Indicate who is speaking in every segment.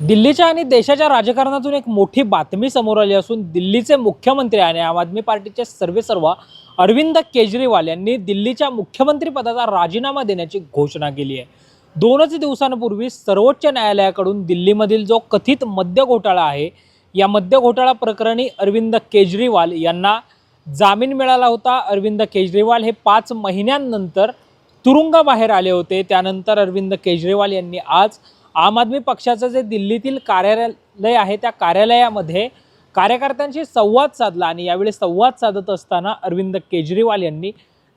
Speaker 1: दिल्लीच्या आणि देशाच्या राजकारणातून एक मोठी बातमी समोर आली असून दिल्लीचे मुख्यमंत्री आणि आम आदमी पार्टीचे सर्वेसर्वा अरविंद केजरीवाल यांनी दिल्लीच्या मुख्यमंत्रीपदाचा राजीनामा देण्याची घोषणा केली आहे. दोनच दिवसांपूर्वी सर्वोच्च न्यायालयाकडून दिल्लीमधील जो कथित मद्य घोटाळा आहे या मद्य घोटाळा प्रकरणी अरविंद केजरीवाल यांना जामीन मिळाला होता. अरविंद केजरीवाल हे पाच महिन्यांनंतर तुरुंगाबाहेर आले होते. त्यानंतर अरविंद केजरीवाल यांनी आज आम आदमी पक्षाचं जे दिल्लीतील कार्यालय आहे त्या कार्यालयामध्ये कार्यकर्त्यांशी संवाद साधला आणि यावेळी संवाद साधत असताना अरविंद केजरीवाल यांनी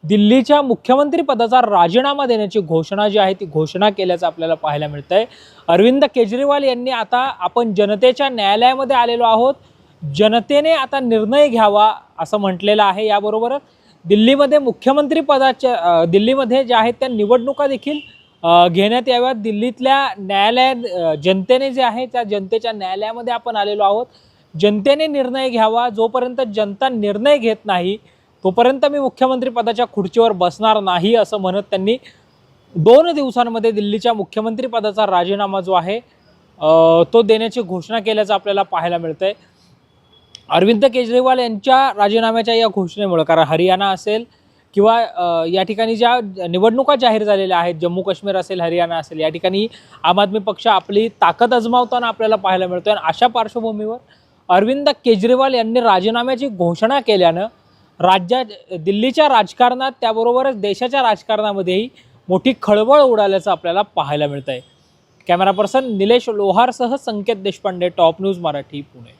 Speaker 1: दिल्लीच्या मुख्यमंत्री पदाचा राजीनामा देण्याची घोषणा जी आहे ती घोषणा केल्याचं आपल्याला पाहायला मिळतं आहे अरविंद केजरीवाल यांनी आता आपण जनतेच्या न्यायालयामध्ये आलेलो आहोत. जनतेने आता निर्णय घ्यावा असं म्हटलेलं आहे. याबरोबरच दिल्लीमध्ये मुख्यमंत्री पदाच्या दिल्लीमध्ये ज्या आहेत त्या निवडणुका देखील घेण्यात याव्यात. दिल्लीतल्या न्यायालयात जनतेने जे आहे त्या जनतेच्या न्यायालयामध्ये आपण आलेलो आहोत. जनतेने निर्णय घ्यावा. जोपर्यंत जनता निर्णय घेत नाही तोपर्यंत मी मुख्यमंत्री पदाच्या खुर्चीवर बसणार नाही असं म्हणत त्यांनी दोन दिवसांमध्ये दिल्लीच्या मुख्यमंत्री पदाचा राजीनामा जो आहे तो देण्याची घोषणा केल्याचं आपल्याला पाहायला मिळतं आहे अरविंद केजरीवाल यांच्या राजीनाम्याच्या या घोषणेमुळं कारण हरियाणा असेल किंवा या ठिकाणी ज्या निवडणुका जाहीर झालेल्या आहेत जम्मू काश्मीर असेल हरियाणा असेल या ठिकाणी आम आदमी पक्ष आपली ताकद अजमावताना आपल्याला पाहायला मिळतो. आणि अशा पार्श्वभूमीवर अरविंद केजरीवाल यांनी राजीनाम्याची घोषणा केल्यानं राज्यात दिल्लीच्या राजकारणात त्याबरोबरच देशाच्या राजकारणामध्येही मोठी खळबळ उडाल्याचं आपल्याला पाहायला मिळतं आहे कॅमेरा पर्सन निलेश लोहारसह संकेत देशपांडे टॉप न्यूज मराठी पुणे.